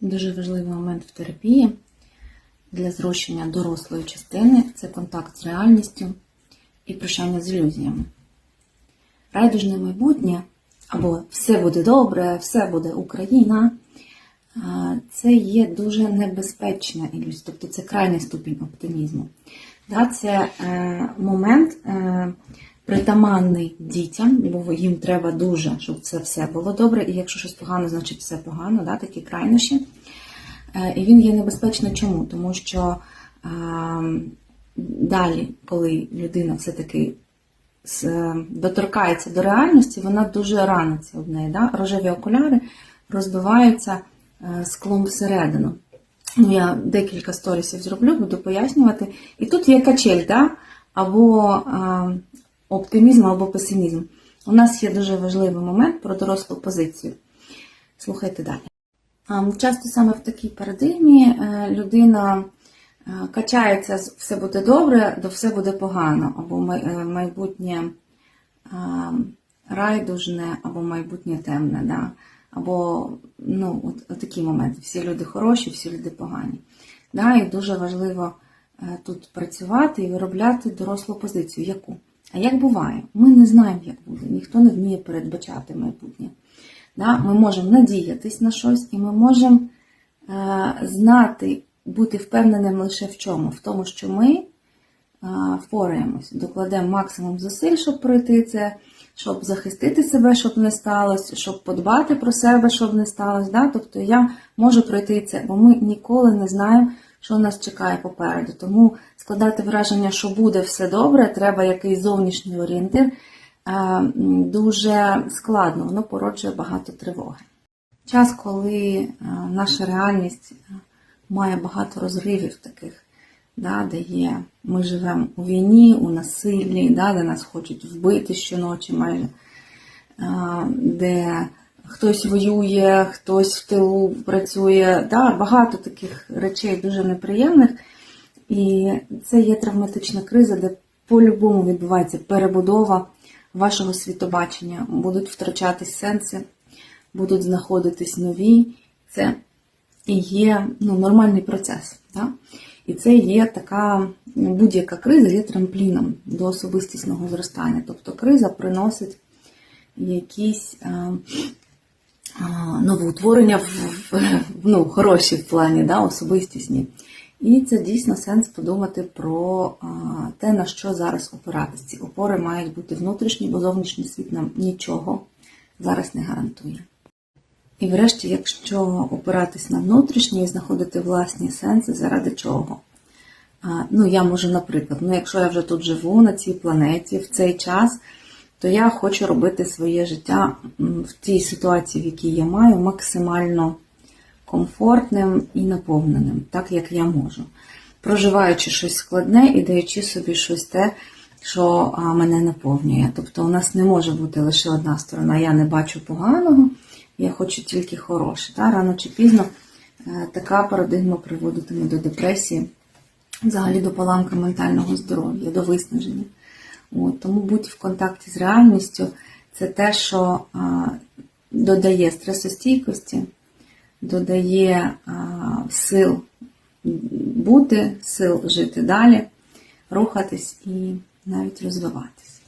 Дуже важливий момент в терапії для зрощення дорослої частини це контакт з реальністю і прощання з ілюзіями. Райдужне майбутнє або все буде добре, все буде Україна. Це є дуже небезпечна ілюзія, тобто це крайній ступінь оптимізму. Це е, момент е, притаманний дітям, бо їм треба дуже, щоб це все було добре, і якщо щось погано, значить все погано, да, такі крайнощі. Е, І він є небезпечний чому? Тому що е, далі, коли людина все-таки з- доторкається до реальності, вона дуже раниться об неї. Да? Рожеві окуляри розбиваються е, склом всередину. Ну, я декілька сторісів зроблю, буду пояснювати. І тут є качель, да? або е, оптимізм, або песимізм. У нас є дуже важливий момент про дорослу позицію. Слухайте далі. Часто саме в такій парадигмі е, людина е, качається з все буде добре, до все буде погано, або е, майбутнє райдужне, або майбутнє темне. Да? Або ну, от, от такі моменти. Всі люди хороші, всі люди погані. Да? І дуже важливо тут працювати і виробляти дорослу позицію. Яку? А як буває? Ми не знаємо, як буде. Ніхто не вміє передбачати майбутнє. Ми можемо надіятись на щось, і ми можемо е, знати, бути впевненим лише в чому? В тому, що ми е, впораємось, докладемо максимум зусиль, щоб пройти це, щоб захистити себе, щоб не сталося, щоб подбати про себе, щоб не сталося. Тобто я можу пройти це, бо ми ніколи не знаємо, що нас чекає попереду. Тому складати враження, що буде все добре, треба якийсь зовнішній орієнтир. е, Дуже складно, воно породжує багато тривоги. Час, коли е, наша реальність е, має багато розривів таких, да, де є, ми живемо у війні, у насиллі, да, де нас хочуть вбити щоночі майже, де хтось воює, хтось в тилу працює, да, багато таких речей дуже неприємних. І це є травматична криза, де по-любому відбувається перебудова вашого світобачення, будуть втрачатись сенси, будуть знаходитись нові. Це і є ну, нормальний процес. Да? І це є така, будь-яка криза є трампліном до особистісного зростання. Тобто криза приносить якісь а, новоутворення в, ну, хороші в плані, да, особистісні. І це дійсно сенс подумати про те, на що зараз опиратись. Ці опори мають бути внутрішні, бо зовнішній світ нам нічого зараз не гарантує. І врешті, якщо опиратись на внутрішнє і знаходити власні сенси, заради чого? Ну, я можу, наприклад, ну, якщо я вже тут живу на цій планеті в цей час, то я хочу робити своє життя в тій ситуації, в якій я маю, максимально комфортним і наповненим, так як я можу. Проживаючи щось складне і даючи собі щось те, що мене наповнює. Тобто у нас не може бути лише одна сторона. Я не бачу поганого, я хочу тільки хороше. Та? Рано чи пізно е, така парадигма приводитиме до депресії, взагалі до поламки ментального здоров'я, до виснаження. От, тому будь в контакті з реальністю це те, що а, додає стресостійкості, додає а, сил бути, сил жити далі, рухатись і навіть розвиватись.